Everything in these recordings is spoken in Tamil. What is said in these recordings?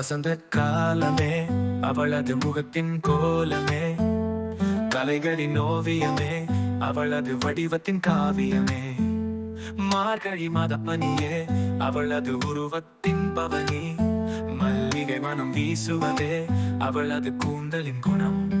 வசந்த காலமே அவளது முகத்தின் கோலமே கலைகளின் ஓவியமே அவளது வடிவத்தின் காவியமே. மார்கழி மத பனியே அவளது உருவத்தின் பவனி மல்லிகை மனம் வீசுவதே அவளது கூந்தலின் குணம்.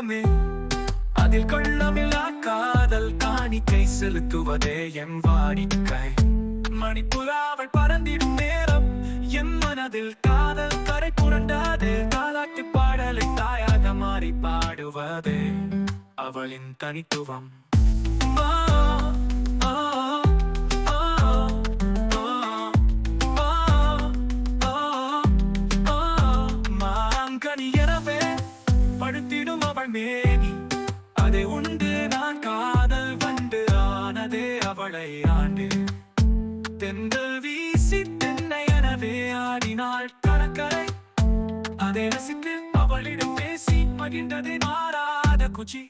உள்ளமே அதில் கொள்ளமில்லா காதல் காணிக்கை செலுத்துவதே என் வாடிக்கை மணிப்புறாவல் பறந்திடும் நேரம். என் மனதில் காதல் கரை புரண்டாது. தாலாட்டு பாடலை தாயாக மாறி பாடுவதே. அவளின் தனித்துவம். மா மேனி. அதை உண்டு நான் காதல் வந்து ஆனதே அவளை ஆண்டு. தென்றல் வீசி தென்னை எனவே ஆடினாள் கடற்கரை. அதை ரசித்து அவளிடம் பேசி மகிழ்ந்தது மாறாத குச்சி.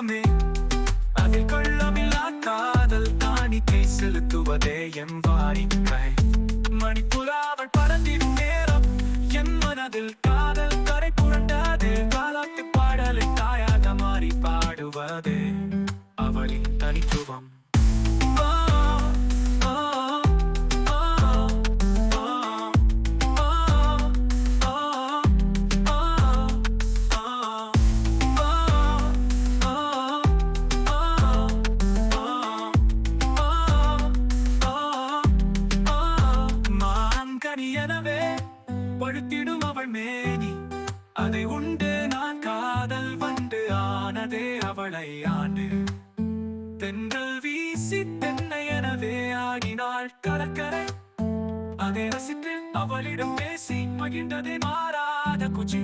உள்ளமே அதில் கொள்ளமில்லா காதல் காணிக்கை செலுத்துவதே என் வாரிக்கை மணிப்புறாவன் பறந்திடும் நேரம் என் மனதில் காதல் கரை புரண்டாது. காலாட்டு பாடலை தாயாக மாறி பாடுவதே அவளின் தனித்துவம். எனவே பழுத்திடும் அவள் மேனி. அதை உண்டு நான் காதல் வந்து ஆனதே அவளை ஆண்டு. தென்றல் வீசி தென்னை எனவே ஆகினாள் கடற்கரை. அதை ரசித்து அவளிடம் பேசி மகிழ்ந்ததே மாறாத குச்சி.